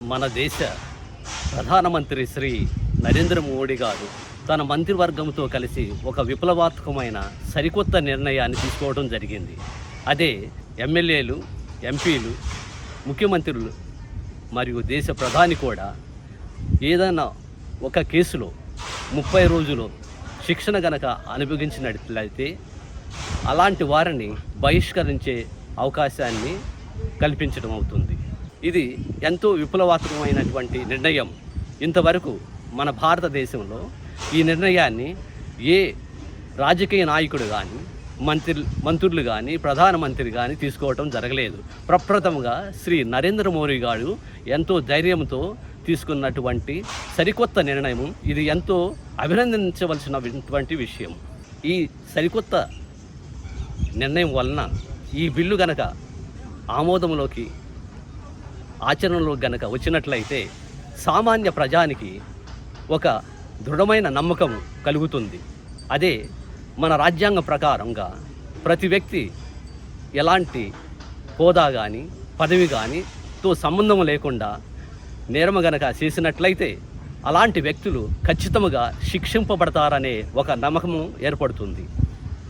మన దేశ ప్రధానమంత్రి శ్రీ నరేంద్ర మోడీ గారు తన మంత్రివర్గంతో కలిసి ఒక విప్లవాత్మకమైన సరికొత్త నిర్ణయాన్ని తీసుకోవడం జరిగింది. అదే ఎమ్మెల్యేలు ఎంపీలు ముఖ్యమంత్రులు మరియు దేశ ప్రధాని కూడా ఏదైనా ఒక కేసులో ముప్పై రోజులు శిక్షణ గనక అనుభవించినట్లయితే అలాంటి వారిని బహిష్కరించే అవకాశాన్ని కల్పించడం అవుతుంది. ఇది ఎంతో విప్లవాత్మకమైనటువంటి నిర్ణయం. ఇంతవరకు మన భారతదేశంలో ఈ నిర్ణయాన్ని ఏ రాజకీయ నాయకుడు కానీ మంత్రి మంత్రులు కానీ ప్రధానమంత్రి కానీ తీసుకోవటం జరగలేదు. ప్రప్రథమంగా శ్రీ నరేంద్ర మోడీ గారు ఎంతో ధైర్యంతో తీసుకున్నటువంటి సరికొత్త నిర్ణయం ఇది ఎంతో అభినందించవలసినటువంటి విషయం. ఈ సరికొత్త నిర్ణయం వలన ఈ బిల్లు గనక ఆమోదంలోకి ఆచరణలో గనక వచ్చినట్లయితే సామాన్య ప్రజానికి ఒక దృఢమైన నమ్మకం కలుగుతుంది. అదే మన రాజ్యాంగ ప్రకారంగా ప్రతి వ్యక్తి ఎలాంటి హోదా కానీ పదవి కానీ తో సంబంధం లేకుండా నేరమ గనక చేసినట్లయితే అలాంటి వ్యక్తులు ఖచ్చితంగా శిక్షింపబడతారనే ఒక నమ్మకము ఏర్పడుతుంది.